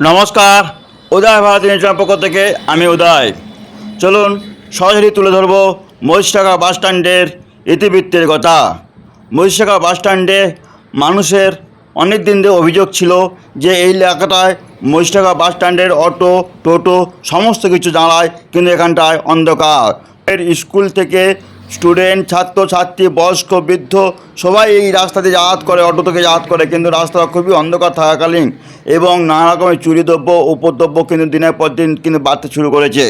নমস্কার, উদয় ভারত নিউজের পক্ষ থেকে, আমি উদয়। চলুন, সরাসরি তুলে ধরব মহিষাখা বাস স্ট্যান্ডের ইতিবৃত্তের কথা। মহিষাখা বাস স্ট্যান্ডে মানুষের অনেক দিন ধরে অভিযোগ ছিল যে এই এলাকাটায় মহিষাখা বাস স্ট্যান্ডের অটো, টোটো সমস্ত কিছু দাঁড়ায় কিন্তু এখানটায় অন্ধকার। এর স্কুল থেকে স্টুডেন্ট, ছাত্র, ছাত্রী, বয়স্ক, বৃদ্ধ, সবাই এই রাস্তা দিয়ে যাতায়াত করে অটো থেকে যাতায়াত করে। কিন্তু রাস্তা খুবই অন্ধকার থাকাকালীন এবং নানা রকমের চুরি দ্রব্য, উপদ্রব্য কিন্তু দিনের পর দিন কিন্তু বাড়তে শুরু করেছে।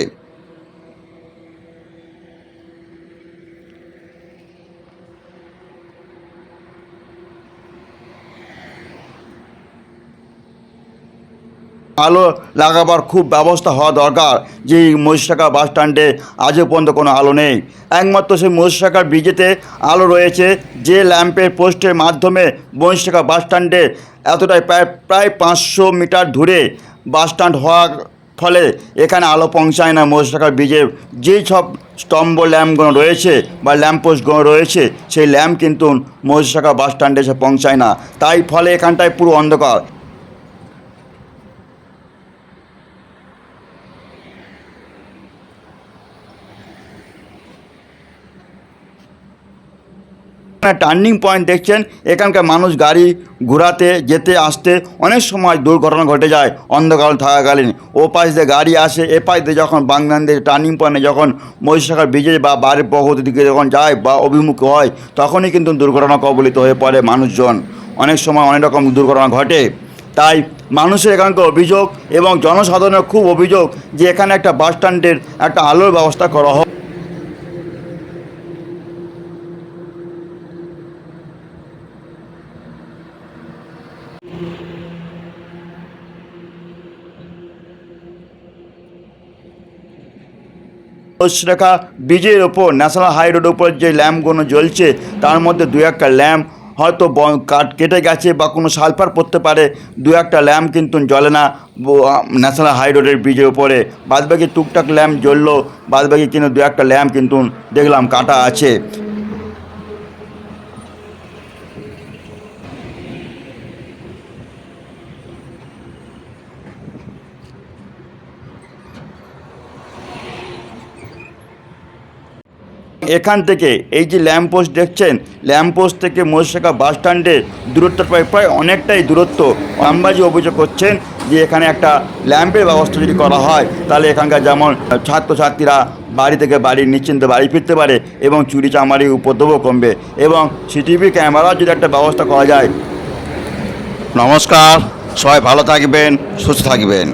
আলো লাগাবার খুব ব্যবস্থা হওয়া দরকার। যে এই মহিষাখা বাস স্ট্যান্ডে আজও পর্যন্ত কোনো আলো নেই। একমাত্র সেই মহিষাখার ব্রিজেতে আলো রয়েছে। যে ল্যাম্পের পোস্টের মাধ্যমে মহিষাখা বাস স্ট্যান্ডে এতটাই প্রায় প্রায় পাঁচশো মিটার দূরে বাস স্ট্যান্ড হওয়ার ফলে এখানে আলো পৌঁছায় না মহিষাখার ব্রিজের যেই সব স্তম্ভ ল্যাম্পগুলো রয়েছে বা ল্যাম্প পোস্টগুলো রয়েছে, সেই ল্যাম্প কিন্তু মহিষাখা বাস স্ট্যান্ডে এসে পৌঁছায় না। তাই ফলে এখানটায় পুরো অন্ধকার। টার্নিং পয়েন্ট দেখছেন, এখানকার মানুষ গাড়ি ঘোরাতে, যেতে, আসতে অনেক সময় দুর্ঘটনা ঘটে যায়, অন্ধকার থাকাকালীন। ও পাশ দিয়ে গাড়ি আসে, এ পাশ দিয়ে যখন বাংলাদেশ টার্নিং পয়েন্টে যখন মহিষাখার ব্রিজে বা বাড়ির প্রগতির দিকে যখন যায় বা অভিমুখ হয়, তখনই কিন্তু দুর্ঘটনা কবলিত হয়ে পড়ে মানুষজন। অনেক সময় অনেক রকম দুর্ঘটনা ঘটে। তাই মানুষের এখানকার অভিযোগ এবং জনসাধারণের খুব অভিযোগ যে এখানে একটা বাস স্ট্যান্ডের একটা আলোর ব্যবস্থা করা হোক রেখা ব্রিজের ওপর ন্যাশনাল হাই রোডের ওপর যে ল্যাম্পগুলো জ্বলছে, তার মধ্যে দু একটা ল্যাম্প হয়তো কাট কেটে গেছে বা কোনো সালফার পড়তে পারে, দু একটা ল্যাম্প কিন্তু জ্বলে না ন্যাশনাল হাই রোডের ব্রিজের ওপরে বাদবাকি টুকটাক ল্যাম্প জ্বললো, বাদবাকি কিন্তু দু একটা ল্যাম্প কিন্তু দেখলাম কাটা আছে। এখান থেকে, এই যে ল্যাম্প পোস্ট দেখছেন, ল্যাম্প পোস্ট থেকে মহিষাখা বাস স্ট্যান্ডের দূরত্ব প্রায় প্রায় অনেকটাই দূরত্ব। আমবাজি অভিযোগ করছেন যে এখানে একটা ল্যাম্পের ব্যবস্থা যদি করা হয়, তাহলে এখানকার যেমন ছাত্রছাত্রীরা বাড়ি থেকে বাড়ি, নিশ্চিন্তে বাড়ি ফিরতে পারে এবং চুরি চামারি উপদ্রবও কমবে এবং সিটিভি ক্যামেরার যদি একটা ব্যবস্থা করা যায়। নমস্কার, সবাই ভালো থাকবেন, সুস্থ থাকবেন।